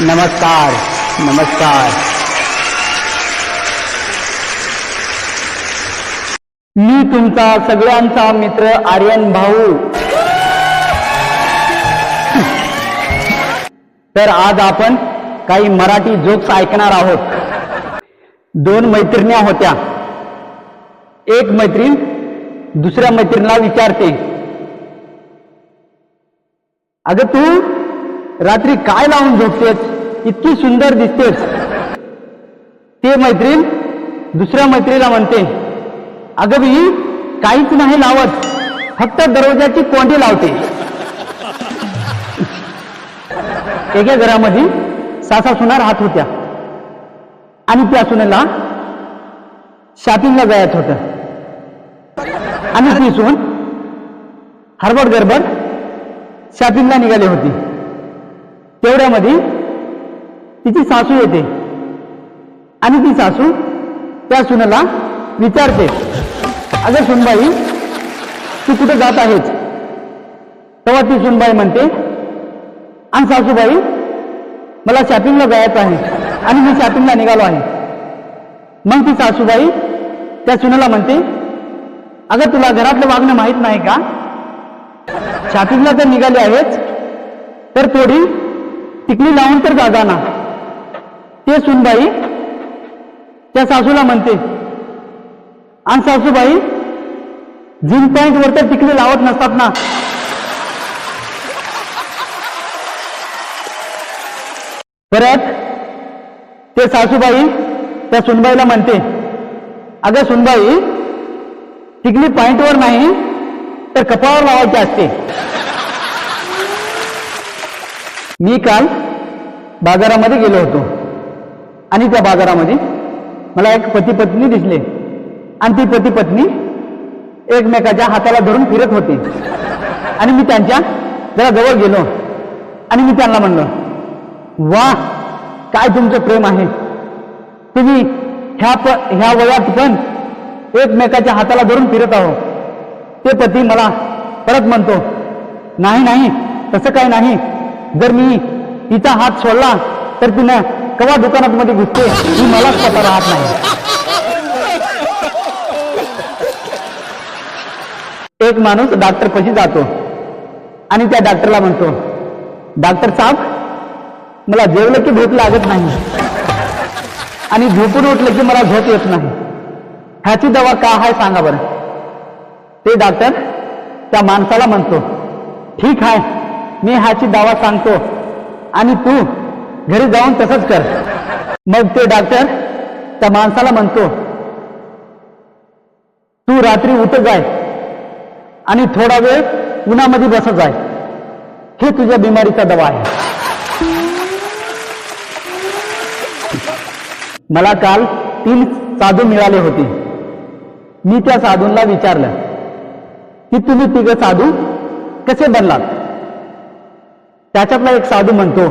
नमस्कार नमस्कार. मी तुमचा सगळ्यांचा मित्र आर्यन भाऊ. तर आज आपण काही मराठी जोक्स ऐकणार आहोत. दोन मैत्रिण्या होत्या. एक मैत्रीण दुसऱ्या मैत्रिणीला विचारते अगं तू रात्री काय लावून झोपतेस? इतकी सुंदर दिसतेस. ते मैत्रीण दुसऱ्या मैत्रीला म्हणते अगं मी काहीच नाही लावत फक्त दरवाजाची कोंडी लावते. एका घरामध्ये सासा सुना राहत होत्या. आणि त्या सुनेला शॉपिंगला जायचं होतं. आणि ती सून हरबड गरबड शॉपिंगला निघाली होती. तेवढ्यामध्ये तिची सासू येते. आणि ती सासू त्या सुनेला विचारते अगं सुनबाई तू कुठे जात आहेस? तेव्हा ती सुनबाई म्हणते आणि सासूबाई मला शॉपिंगला जायचं आहे आणि मी शॉपिंगला निघालो आहे. मग ती सासूबाई त्या सुनेला म्हणते अगं तुला घरातलं वागणं माहीत नाही का? शॉपिंगला तर निघाली आहेच तर थोडी टिकली लावून तर जागा ना. ते सुनबाई त्या सासूला म्हणते आणि सासूबाई जीन पॅन्ट वर तर टिकली लावत नसतात ना. परत ते सासूबाई त्या सुनबाईला म्हणते अगं सुनबाई टिकली पॉइंटवर नाही तर कपाळावर लावायची असते. मी काल बाजारामध्ये गेलो होतो. आणि त्या बाजारामध्ये मला एक पती पत्नी दिसले. आणि ती पती पत्नी एकमेकाच्या हाताला धरून फिरत होती. आणि मी त्यांच्या जरा जवळ गेलो. आणि मी त्यांना म्हणलो वा काय तुमचं प्रेम आहे? तुम्ही ह्या प ह्या वयात पण एकमेकाच्या हाताला धरून फिरत आहो. ते पती मला परत म्हणतो नाही नाही तसं काय नाही. जर मी तिचा हात सोडला तर तिनं कवा दुकानात मध्ये घुसते ही मलाच पता राहत नाही. एक माणूस डॉक्टर पशी जातो आणि त्या डॉक्टरला म्हणतो डॉक्टर साहेब मला जेवलं की भूक लागत नाही आणि झोपून उठलं की मला झोप येत नाही. ह्याची दवा का आहे सांगा बरं. ते डॉक्टर त्या माणसाला म्हणतो ठीक आहे मी ह्याची दवा सांगतो. आणि तू घरी जाऊन तसंच कर. मग ते डॉक्टर त्या माणसाला म्हणतो तू रात्री उठ जाय आणि थोडा वेळ उन्हामध्ये बसत जाय. हे तुझ्या बिमारीचा दवा आहे. मला काल तीन साधू मिळाले होते. मी त्या साधूंना विचारलं की तुम्ही तिघ साधू कसे बनलात? त्याच्यातला एक साधू म्हणतो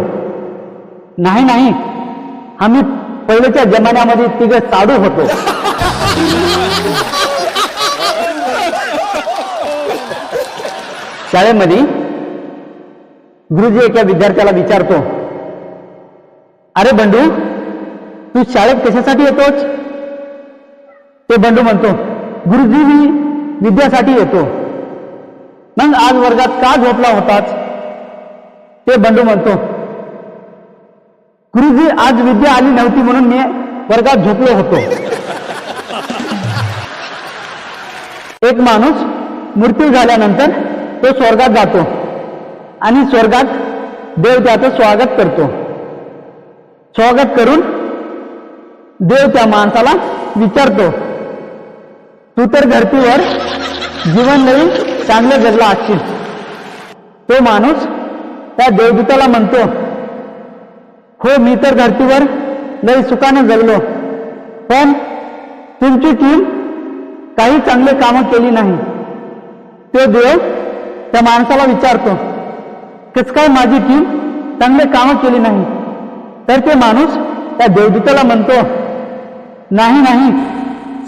नाही नाही आम्ही पहिलेच्या जमान्यामध्ये तिघ साधू होतो. शाळेमध्ये गुरुजी एका विद्यार्थ्याला विचारतो अरे बंडू तू शाळेत कशासाठी येतोच ते बंडू म्हणतो गुरुजी मी विद्यासाठी येतो. मग आज वर्गात का झोपला होताच ते बंडू म्हणतो गुरुजी आज विद्या आली नव्हती म्हणून मी वर्गात झोपलो होतो. एक माणूस मृत्यू झाल्यानंतर तो स्वर्गात जातो आणि स्वर्गात देव त्याचं स्वागत करतो. स्वागत करून देव त्या माणसाला विचारतो तू तर धरतीवर जीवन नवीन चांगलं जगला असशील. तो माणूस त्या देवदूताला म्हणतो हो मी तर धर्तीवर लई सुखानं जगलो पण तुमची टीम काही चांगले कामं केली नाही. तो देव त्या माणसाला विचारतो कस काय माझी टीम चांगले कामं केली नाही? तर ते माणूस त्या देवदूताला म्हणतो नाही नाही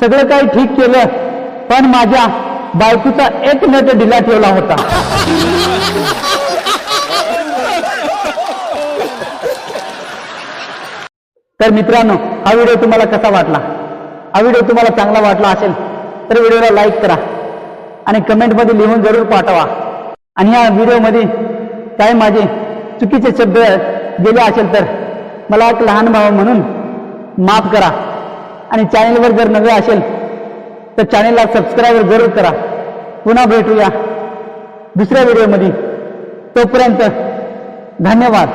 सगळं काही ठीक केलं पण माझ्या बायकोचा एक नट ढिला ठेवला होता. तर मित्रांनो हा व्हिडिओ तुम्हाला कसा वाटला? हा व्हिडिओ तुम्हाला चांगला वाटला असेल तर व्हिडिओला लाईक करा आणि कमेंटमध्ये लिहून जरूर पाठवा. आणि या व्हिडिओमध्ये काय माझे चुकीचे शब्द गेले असेल तर मला एक लहान भाव म्हणून माफ करा. आणि चॅनेलवर जर नवे असेल तर चॅनेलला सबस्क्राईब जरूर करा. पुन्हा भेटूया दुसऱ्या व्हिडिओमध्ये. तोपर्यंत धन्यवाद.